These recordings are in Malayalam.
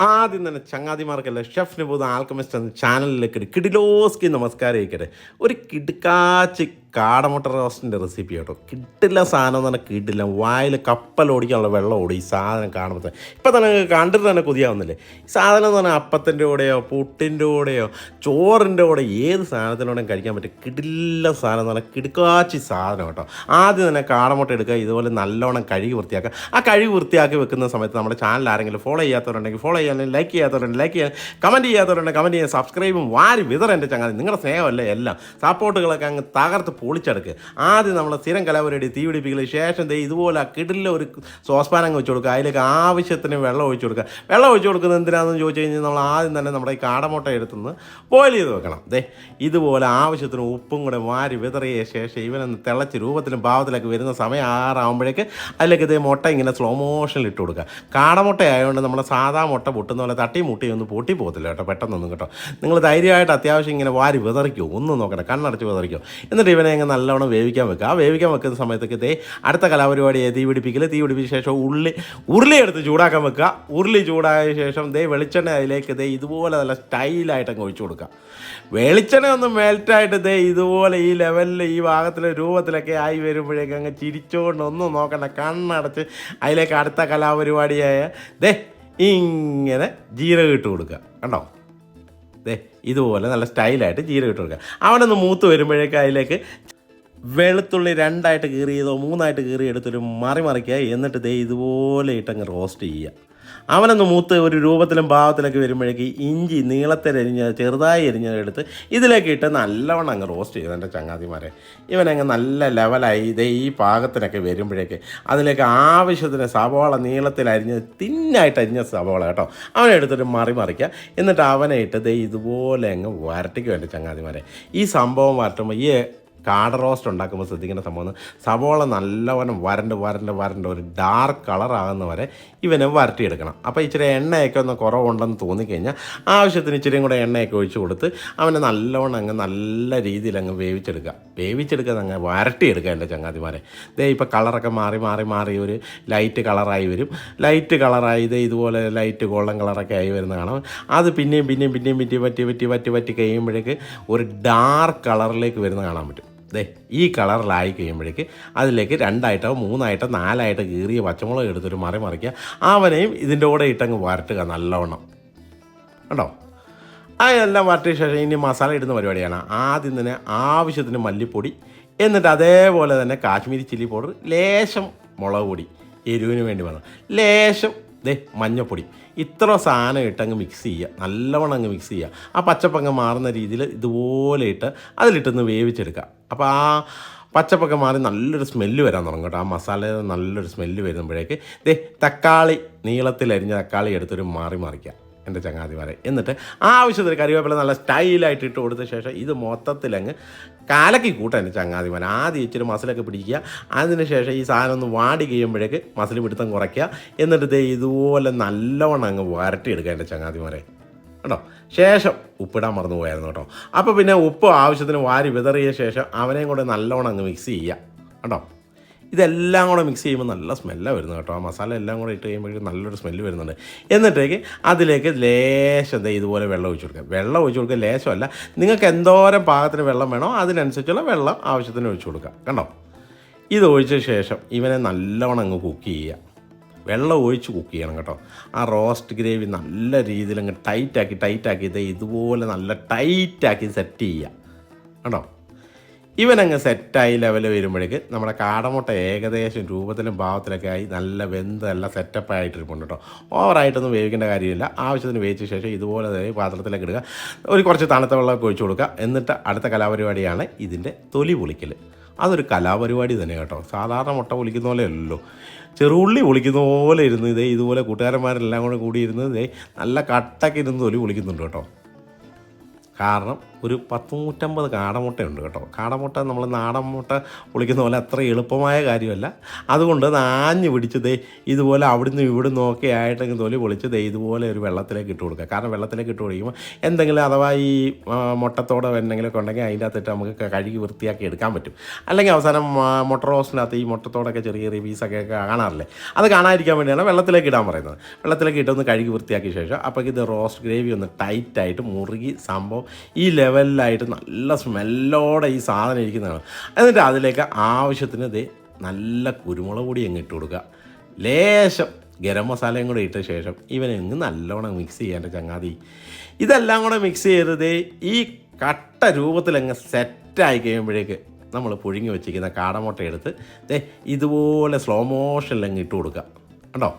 ആദ്യം തന്നെ ചങ്ങാതിമാർക്കല്ല ഷെഫ് നിബൂദ് ആൽക്കമിസ്റ്റ് എന്ന ചാനലിലേക്ക് കിടിലോസ്കി നമസ്കാരം ഇരിക്കട്ടെ ഒരു കിടുക്കാച്ചി കാടമുട്ട റോസ്റ്റിന്റെ റെസിപ്പി കേട്ടോ. കിട്ടില്ല സാധനം തന്നെ കിട്ടില്ല. വായിൽ കപ്പൽ ഓടിക്കാനുള്ള വെള്ളം ഓടി ഈ സാധനം കാണുമ്പോൾ ഇപ്പം തന്നെ കണ്ടിട്ട് തന്നെ കൊതിയാവുന്നില്ലേ? ഈ സാധനം തന്നെ അപ്പത്തിന്റെ കൂടെയോ പുട്ടിന്റെ കൂടെയോ ചോറിന്റെ കൂടെ ഏത് സാധനത്തിനോടെയും കഴിക്കാൻ പറ്റും കിടില്ല സാധനം തന്നെ കിടക്കാച്ചി സാധനം കേട്ടോ. ആദ്യം തന്നെ കാടമുട്ട എടുക്കുക ഇതുപോലെ നല്ലോണം കഴുകി വൃത്തിയാക്കുക. ആ കഴുകി വൃത്തിയാക്കി വെക്കുന്ന സമയത്ത് നമ്മുടെ ചാനൽ ആരെങ്കിലും ഫോളോ ചെയ്യാത്തവരുണ്ടെങ്കിൽ ഫോളോ ചെയ്യാൻ ലൈക്ക് ചെയ്യാത്തവരുണ്ടെങ്കിൽ ലൈക്ക് ചെയ്യാൻ കമന്റ് ചെയ്യാത്തവരുണ്ടെങ്കിൽ കമന്റ് ചെയ്യാൻ സബ്സ്ക്രൈബും വാരി വിതർ എന്റെ ചങ്ങാതി. നിങ്ങളുടെ സ്നേഹമല്ലേ എല്ലാം. സപ്പോർട്ടുകളൊക്കെ അങ്ങ് തകർത്ത് പൊളിച്ചെടുക്കുക ആദ്യം നമ്മൾ സ്ഥിരം കലാപരിപാടി തീ പിടിപ്പിക്കൽ ശേഷം ദേ ഇതുപോലെ കിടിലെ ഒരു സോസ്പാനം വെച്ച് കൊടുക്കുക. അതിലേക്ക് ആവശ്യത്തിന് വെള്ളം ഒഴിച്ചു കൊടുക്കുക. വെള്ളം ഒഴിച്ചു കൊടുക്കുന്നത് എന്തിനാണെന്ന് ചോദിച്ചു കഴിഞ്ഞാൽ നമ്മൾ ആദ്യം തന്നെ നമ്മുടെ ഈ കാടമുട്ട എടുത്തുനിന്ന് ബോയിൽ ചെയ്ത് വെക്കണം. ദേ ഇതുപോലെ ആവശ്യത്തിന് ഉപ്പും കൂടെ വാരി വിതറിയ ശേഷം ഇവനൊന്ന് തിളച്ച് രൂപത്തിലും ഭാവത്തിലൊക്കെ വരുന്ന സമയം ആറാകുമ്പോഴേക്ക് അതിലേക്ക് ഇതേ മുട്ട ഇങ്ങനെ സ്ലോ മോഷനിൽ ഇട്ട് കൊടുക്കുക. കാടമുട്ട ആയതുകൊണ്ട് നമ്മൾ സാധാ മുട്ട പൊട്ടുന്ന പോലെ തട്ടി മുട്ടി ഒന്നും പൊട്ടി പോകത്തില്ല കേട്ടോ പെട്ടെന്നൊന്നും കേട്ടോ. നിങ്ങൾ ധൈര്യമായിട്ട് അത്യാവശ്യം ഇങ്ങനെ വാരി വിതറിക്കോ ഒന്നും നോക്കണ്ട കണ്ണടച്ച് വിതറിക്കോ. എന്നിട്ട് ഇവനെ അങ്ങ് നല്ലവണ്ണം വേവിക്കാൻ വെക്കുക. ആ വേവിക്കാൻ വെക്കുന്ന സമയത്തൊക്കെ ദേ അടുത്ത കലാപരിപാടിയെ തീ പിടിപ്പിക്കൽ. തീ പിടിപ്പിച്ച ശേഷം ഉള്ളി ഉരുളി എടുത്ത് ചൂടാക്കാൻ വെക്കുക. ഉരുളി ചൂടായ ശേഷം ദേ വെളിച്ചെണ്ണ അതിലേക്ക് ദേ ഇതുപോലെ നല്ല സ്റ്റൈലായിട്ട് അങ്ങ് ഒഴിച്ചു കൊടുക്കുക. വെളിച്ചെണ്ണ ഒന്ന് മെൽറ്റായിട്ട് ദേ ഇതുപോലെ ഈ ലെവലിൽ ഈ ഭാഗത്തിലെ രൂപത്തിലൊക്കെ ആയി വരുമ്പോഴേക്കും അങ്ങ് ചിരിച്ചുകൊണ്ട് ഒന്നും നോക്കണ്ട. കണ്ണടച്ച് അതിലേക്ക് അടുത്ത കലാപരിപാടിയായ ദേ ഇങ്ങനെ ജീരകം ഇട്ട് കൊടുക്കുക. കണ്ടോ? ഇതുപോലെ നല്ല സ്റ്റൈലായിട്ട് ജീരകം ഇട്ട് കൊടുക്കുക. അവിടെ നിന്ന് മൂത്ത് വരുമ്പോഴേക്കും അതിലേക്ക് വെളുത്തുള്ളി രണ്ടായിട്ട് കീറിയതോ മൂന്നായിട്ട് കീറി എടുത്തൊരു മറി മറിക്കുക എന്നിട്ട് ദേ ഇതുപോലെ ഇട്ടങ്ങ് റോസ്റ്റ് ചെയ്യുക. അവനൊന്ന് മൂത്ത് ഒരു രൂപത്തിലും ഭാവത്തിലൊക്കെ വരുമ്പോഴേക്ക് ഇഞ്ചി നീളത്തിലരിഞ്ഞ് ചെറുതായി എരിഞ്ഞതെടുത്ത് ഇതിലേക്ക് ഇട്ട് നല്ലവണ്ണം അങ്ങ് റോസ്റ്റ് ചെയ്തു എന്റെ ചങ്ങാതിമാരെ. ഇവനങ്ങ് നല്ല ലെവലായി ഇതേ ഈ പാകത്തിനൊക്കെ വരുമ്പോഴേക്ക് അതിലേക്ക് ആവശ്യത്തിന് സവോള നീളത്തിൽ അരിഞ്ഞ് തിന്നായിട്ട് അരിഞ്ഞ സവോള കേട്ടോ. അവനെ എടുത്തിട്ട് മറി മറിക്കുക. എന്നിട്ട് അവനെ ഇട്ട് ദേ ഇതുപോലെ അങ്ങ് വരട്ടിക്കും എന്റെ ചങ്ങാതിമാരെ. ഈ സംഭവം വരട്ടുമ്പോൾ ഈ കാട റോസ്റ്റ് ഉണ്ടാക്കുമ്പോൾ ശ്രദ്ധിക്കേണ്ട സംഭവം സവോള നല്ലവണ്ണം വരണ്ട് വരണ്ട് വരണ്ട് ഒരു ഡാർക്ക് കളറാകുന്ന വരെ ഇവനെ വരട്ടിയെടുക്കണം. അപ്പോൾ ഇച്ചിരി എണ്ണയൊക്കെ ഒന്ന് കുറവുണ്ടെന്ന് തോന്നിക്കഴിഞ്ഞാൽ ആവശ്യത്തിന് ഇച്ചിരിയും കൂടെ എണ്ണയൊക്കെ ഒഴിച്ച് കൊടുത്ത് അവനെ നല്ലവണ്ണം അങ്ങ് നല്ല രീതിയിൽ അങ്ങ് വേവിച്ചെടുക്കുക. വേവിച്ചെടുക്കുക അങ്ങ് വരട്ടിയെടുക്കുക എന്റെ ചങ്ങാതിമാരെ. ദേ ഇപ്പോൾ കളറൊക്കെ മാറി മാറി മാറി ഒരു ലൈറ്റ് കളറായി വരും. ലൈറ്റ് കളറായി ഇത് ഇതുപോലെ ലൈറ്റ് ഗോൾഡൻ കളറൊക്കെ ആയി വരുന്ന കാണാം. അത് പിന്നെയും പിന്നെയും പിന്നെയും പറ്റി പറ്റി പറ്റി പറ്റി പറ്റി കഴിയുമ്പോഴേക്ക് ഒരു ഡാർക്ക് കളറിലേക്ക് വരുന്ന കാണാൻ പറ്റും. ദേ ഈ കളറിലായി കഴിയുമ്പോഴേക്ക് അതിലേക്ക് രണ്ടായിട്ടോ മൂന്നായിട്ടോ നാലായിട്ടോ കീറിയ പച്ചമുളക് എടുത്തൊരു മറി മറിക്കുക. അവനെയും ഇതിന്റെ കൂടെ ഇട്ടങ്ങ് വരട്ടുക നല്ലവണ്ണം കണ്ടോ? അതെല്ലാം വരട്ടിയ ശേഷം ഇനി മസാല ഇടുന്ന പരിപാടിയാണ്. ആദ്യം തന്നെ ആവശ്യത്തിന് മല്ലിപ്പൊടി എന്നിട്ട് അതേപോലെ തന്നെ കാശ്മീരി ചില്ലി പൗഡർ ലേശം മുളക് പൊടി എരിവിന് വേണ്ടി വേണം. ലേശം ദേ മഞ്ഞപ്പൊടി. ഇത്ര സാധനം ഇട്ടങ്ങ് മിക്സ് ചെയ്യുക. നല്ലവണ്ണം അങ്ങ് മിക്സ് ചെയ്യുക. ആ പച്ചപ്പങ്ങ് മാറുന്ന രീതിയിൽ ഇതുപോലെ ഇട്ട് അതിലിട്ടൊന്ന് വേവിച്ചെടുക്കുക. അപ്പോൾ ആ പച്ചപ്പൊക്കെ മാറി നല്ലൊരു സ്മെല്ല് വരാൻ തുടങ്ങും കേട്ടോ. ആ മസാല നല്ലൊരു സ്മെല്ല് വരുമ്പോഴേക്ക് ദേ തക്കാളി നീളത്തിൽ അരിഞ്ഞ തക്കാളി എടുത്തൊരു മാറി മറിക്കുക. എന്റെ ചങ്ങാതിമാരെ. എന്നിട്ട് ആവശ്യത്തിന് കറിവേപ്പില നല്ല സ്റ്റൈലായിട്ട് ഇട്ട് കൊടുത്ത ശേഷം ഇത് മൊത്തത്തിലങ്ങ് കാലക്കി കൂട്ടാൻ എന്റെ ചങ്ങാതിമാർ ആദ്യം ഇച്ചിരി മസിലൊക്കെ പിടിക്കുക. അതിന് ശേഷം ഈ സാധനം ഒന്ന് വാടി കഴിയുമ്പോഴേക്ക് മസിൽ പിടുത്തം കുറയ്ക്കുക. എന്നിട്ട് ദേ ഇതുപോലെ നല്ലവണ്ണം അങ്ങ് വരട്ടിയെടുക്കുക എന്റെ ചങ്ങാതിമാരെ. കേട്ടോ ശേഷം ഉപ്പിടാൻ മറന്നു പോയായിരുന്നു കേട്ടോ. അപ്പോൾ പിന്നെ ഉപ്പ് ആവശ്യത്തിന് വാരി വിതറിയ ശേഷം അവനെയും കൂടെ നല്ലവണ്ണം അങ്ങ് മിക്സ് ചെയ്യുക. കേട്ടോ ഇതെല്ലാം കൂടെ മിക്സ് ചെയ്യുമ്പോൾ നല്ല സ്മെല്ലാണ് വരുന്നത് കേട്ടോ. ആ മസാല എല്ലാം കൂടെ ഇട്ട് കഴിയുമ്പോഴേക്കും നല്ലൊരു സ്മെല്ല് വരുന്നുണ്ട്. എന്നിട്ടേക്ക് അതിലേക്ക് ലേശം ദേ ഇതുപോലെ വെള്ളം ഒഴിച്ചു കൊടുക്കുക വെള്ളം ഒഴിച്ചു കൊടുക്കുക ലേശമല്ല. നിങ്ങൾക്ക് എന്തോരം പാകത്തിന് വെള്ളം വേണോ അതിനനുസരിച്ചുള്ള വെള്ളം ആവശ്യത്തിന് ഒഴിച്ചു കൊടുക്കുക കണ്ടോ? ഇത് ഒഴിച്ച ശേഷം ഇവനെ നല്ലവണ്ണം അങ്ങ് കുക്ക് ചെയ്യുക. വെള്ളം ഒഴിച്ച് കുക്ക് ചെയ്യണം കേട്ടോ. ആ റോസ്റ്റ് ഗ്രേവി നല്ല രീതിയിൽ അങ്ങ് ടൈറ്റാക്കി ടൈറ്റാക്കി ഇത് ഇതുപോലെ നല്ല ടൈറ്റാക്കി സെറ്റ് ചെയ്യുക. കേട്ടോ ഇവനങ്ങ് സെറ്റായി ലെവൽ വരുമ്പോഴേക്ക് നമ്മുടെ കാടമുട്ട ഏകദേശം രൂപത്തിലും ഭാവത്തിലൊക്കെ ആയി നല്ല വെന്ത് നല്ല സെറ്റപ്പ് ആയിട്ടിരിപ്പുണ്ട് കേട്ടോ. ഓവറായിട്ടൊന്നും വേവിക്കേണ്ട കാര്യമില്ല. ആവശ്യത്തിന് വേവിച്ച ശേഷം ഇതുപോലെ തന്നെ പാത്രത്തിലേക്ക് ഇടുക. ഒരു കുറച്ച് തണുത്ത വെള്ളമൊക്കെ ഒഴിച്ചു കൊടുക്കുക. എന്നിട്ട് അടുത്ത കലാപരിപാടിയാണ് ഇതിന്റെ തൊലി പൊളിക്കൽ. അതൊരു കലാപരിപാടി തന്നെ കേട്ടോ. സാധാരണ മുട്ട പൊളിക്കുന്ന പോലെ അല്ലല്ലോ. ചെറുള്ളി പൊളിക്കുന്ന പോലെ ഇരുന്ന് ഇതേ ഇതുപോലെ കൂട്ടുകാരന്മാരെല്ലാം കൂടെ കൂടി ഇരുന്ന് ഇതേ നല്ല കട്ടൊക്കെ ഇരുന്ന് തൊലി പൊളിക്കുന്നുണ്ട് കേട്ടോ. കാരണം ഒരു പത്ത് നൂറ്റമ്പത് കാടമുട്ടയുണ്ട് കേട്ടോ. കാടമുട്ട നമ്മൾ നാടൻ മുട്ട പൊളിക്കുന്ന പോലെ അത്ര എളുപ്പമായ കാര്യമല്ല. അതുകൊണ്ട് നാഞ്ഞ് പിടിച്ച് ദേ ഇതുപോലെ അവിടുന്ന് ഇവിടുന്ന് ഒക്കെ ആയിട്ടെങ്കിൽ തൊലി പൊളിച്ച് ദേ ഇതുപോലെ ഒരു വെള്ളത്തിലേക്ക് ഇട്ട് കൊടുക്കുക. കാരണം വെള്ളത്തിലേക്ക് ഇട്ട് കൊടുക്കുമ്പോൾ എന്തെങ്കിലും അഥവാ ഈ മുട്ടത്തോടെ എന്തെങ്കിലുമൊക്കെ ഉണ്ടെങ്കിൽ അതിന്റെ അകത്തിട്ട് നമുക്ക് കഴുകി വൃത്തിയാക്കി എടുക്കാൻ പറ്റും. അല്ലെങ്കിൽ അവസാനം മുട്ട റോസ്റ്റിനകത്ത് ഈ മുട്ടത്തോടൊക്കെ ചെറിയ ചെറിയ പീസൊക്കെ കാണാറില്ലേ? അത് കാണാതിരിക്കാൻ വേണ്ടിയാണ് വെള്ളത്തിലേക്ക് ഇടാൻ പറയുന്നത്. വെള്ളത്തിലേക്ക് ഇട്ടൊന്ന് കഴുകി വൃത്തിയാക്കിയ ശേഷം അപ്പോൾ ഇത് റോസ്റ്റ് ഗ്രേവി ഒന്ന് ടൈറ്റായിട്ട് മുറുകി സംഭവം ഈ ലെവലിലായിട്ട് നല്ല സ്മെല്ലോടെ ഈ സാധനം ഇരിക്കുന്നതാണ്. എന്നിട്ട് അതിലേക്ക് ആവശ്യത്തിന് ഇത് നല്ല കുരുമുളക് പൊടി അങ്ങ് ഇട്ട് കൊടുക്കുക. ലേശം ഗരം മസാലയും കൂടെ ഇട്ട ശേഷം ഇവനെ അങ്ങ് നല്ലോണം മിക്സ് ചെയ്യാന്റെ ചങ്ങാതി. ഇതെല്ലാം കൂടെ മിക്സ് ചെയ്തത് ഈ കട്ട രൂപത്തിലങ്ങ് സെറ്റായി കഴിയുമ്പോഴേക്ക് നമ്മൾ പുഴുങ്ങി വെച്ചിരിക്കുന്ന കാടമുട്ട എടുത്ത് ദേ ഇതുപോലെ സ്ലോ മോഷനിലങ്ങ് ഇട്ട് കൊടുക്കുക. കണ്ടോ?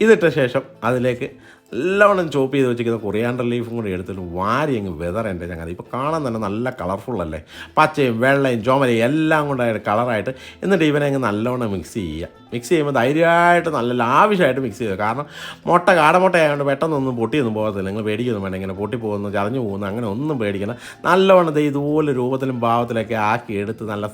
ഇതിട്ട ശേഷം അതിലേക്ക് നല്ലവണ്ണം ചോപ്പ് ചെയ്ത് വെച്ചിരിക്കുന്ന കൊറിയാണ്ടർ ലീഫും കൂടി എടുത്തിട്ട് വാരി അങ്ങ് വെതർ എന്റെ ചങ്ങാതി. ഇപ്പോൾ കാണാൻ തന്നെ നല്ല കളർഫുൾ അല്ലേ? പച്ചയും വെള്ളയും ചുമലയും എല്ലാം കൊണ്ടായിട്ട് കളറായിട്ട് എന്നിട്ട് ഇവനെ അങ്ങ് നല്ലവണ്ണം മിക്സ് ചെയ്യുക. മിക്സ് ചെയ്യുമ്പോൾ ധൈര്യമായിട്ട് നല്ല ലാവിഷായിട്ട് മിക്സ് ചെയ്യുക. കാരണം മുട്ട കാടമുട്ട ആയതുകൊണ്ട് പെട്ടെന്നൊന്നും പൊട്ടിയൊന്നും പോകത്തില്ല. നിങ്ങൾ പേടിക്കൊന്നും വേണ്ട. ഇങ്ങനെ പൊട്ടി പോകുന്നു ചതഞ്ഞു പോകുന്നു അങ്ങനെ ഒന്നും പേടിക്കണം നല്ലവണ്ണം ഇതുപോലെ രൂപത്തിലും ഭാവത്തിലൊക്കെ ആക്കി എടുത്ത് നല്ല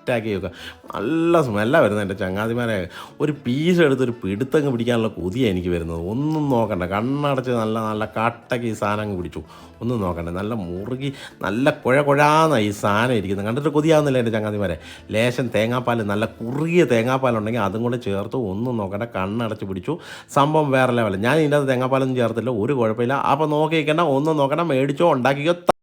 സെറ്റാക്കി വെക്കുക നല്ല സ്മെല്ല വരുന്നത് എന്റെ ചങ്ങാതിമാരെ. ഒരു പീസ് എടുത്ത് ഒരു പിടുത്തങ്ങ് പിടിക്കാനുള്ള കൊതിയാണ് എനിക്ക് വരുന്നത്. ഒന്നും നോക്കണ്ട. കണ്ണടച്ച് നല്ല നല്ല കട്ടയ്ക്ക് ഈ സാധനം അങ്ങ് പിടിച്ചു. ഒന്നും നോക്കണ്ട. നല്ല മുറുകി നല്ല കുഴ കുഴാന്ന ഈ സാധനം ഇരിക്കുന്നത്. കണ്ടിട്ട് കൊതിയാവുന്നില്ല എന്റെ ചങ്ങാതിമാരെ. ലേശം തേങ്ങാപ്പാൽ നല്ല കുറുകിയ തേങ്ങാപ്പാലുണ്ടെങ്കിൽ അതും കൂടെ ചേർത്ത് ഒന്നും നോക്കണ്ട. കണ്ണടച്ച് പിടിച്ചു. സംഭവം വേറെ ലെവൽ ഞാൻ ഇതിന്റെ അകത്ത് തേങ്ങാപ്പാലൊന്നും ചേർത്തില്ല. ഒരു കുഴപ്പമില്ല. അപ്പോൾ നോക്കിയിരിക്കണ്ട ഒന്നും നോക്കണം മേടിച്ചോ ഉണ്ടാക്കിക്കോ.